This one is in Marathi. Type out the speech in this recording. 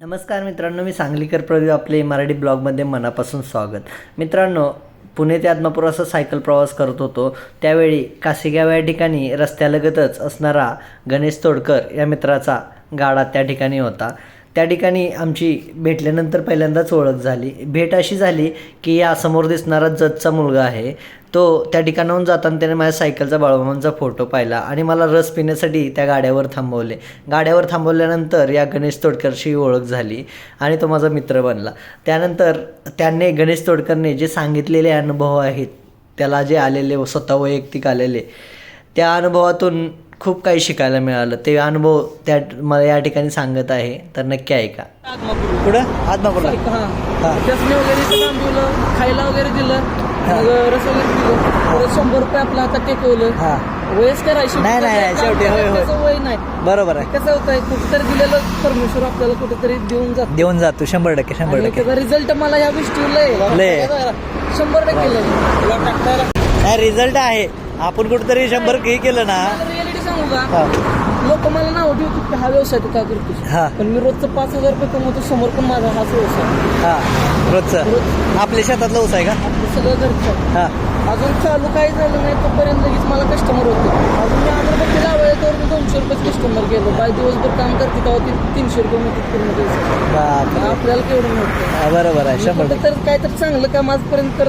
नमस्कार मित्रांनो मी सांगलीकर प्रवीण आपले मराठी ब्लॉगमध्ये मनापासून स्वागत. मित्रांनो पुणे ते आदमापूर असा सायकल प्रवास करत होतो. त्यावेळी कासेगाव या ठिकाणी रस्त्यालगतच असणारा गणेश तोडकर या मित्राचा गाडा त्या ठिकाणी होता. त्या ठिकाणी आमची भेटल्यानंतर पहिल्यांदाच ओळख झाली. भेट अशी झाली की या समोर दिसणारा जजचा मुलगा आहे तो त्या ठिकाणाहून जाताना त्याने माझ्या सायकलचा बाळूमामांचा फोटो पाहिला आणि मला रस पिण्यासाठी त्या गाड्यावर थांबवले. गाड्यावर थांबवल्यानंतर या गणेश तोडकरशी ओळख झाली आणि तो माझा मित्र बनला. त्यानंतर त्याने गणेश तोडकरने जे सांगितलेले अनुभव आहेत त्याला जे आलेले स्वतः वैयक्तिक आलेले त्या अनुभवातून खूप काही शिकायला मिळालं. ते अनुभव त्या मला या ठिकाणी सांगत आहे तर नक्की ऐका. कुठं? आदमापूरला हा. चष्मे वगैरे इथं थांबवलं खायला वगैरे दिलं मग रस वगैरे दिलं. शंभर रुपये आपल्या हातात टेकवलं हां. वयस्कर आहे शेवटी नाही, नाही, शेवटी, होय, होय. त्याचं वय नाही. बरोबर आहे. कसं होत आहे कुठेतरी दिलेलं परमेश्वर आपल्याला कुठेतरी देऊन जात. देऊन जातो शंभर टक्के शंभर आणि टक्के. त्याचा रिझल्ट मला या गोष्टी लय. लय. शंभर टक्के लय. नाही रिझल्ट आहे. आपण कुठेतरी शंभर हे केलं ना. रियालिटी सांगू का? हा. लोक मला नाव ठेवतात की हा व्यवसाय तू का करतोस? हा. पण मी रोजचं पाच हजार रुपये कमवतो समोर पण माझा हाच व्यवसाय हा. रोजचं. रोज. आपल्या शेतातलं ऊस आहे का? आपलं सगळं घरचं. हा. अजून चालू काही झालं नाही तोपर्यंत लगेच मला कस्टमर होते. अजून मी अगरबत्ती लावायला तर मी दोनशे रुपये कस्टमर गेलो. बाय दिवसभर काम करते तेव्हा ती तीनशे रुपये मी पूर्ण बापरे. आपल्याला केवढं मिळतं? हा, बरोबर आहे. शंभर टक्के. तर काय तर चांगलं काम आजपर्यंत करत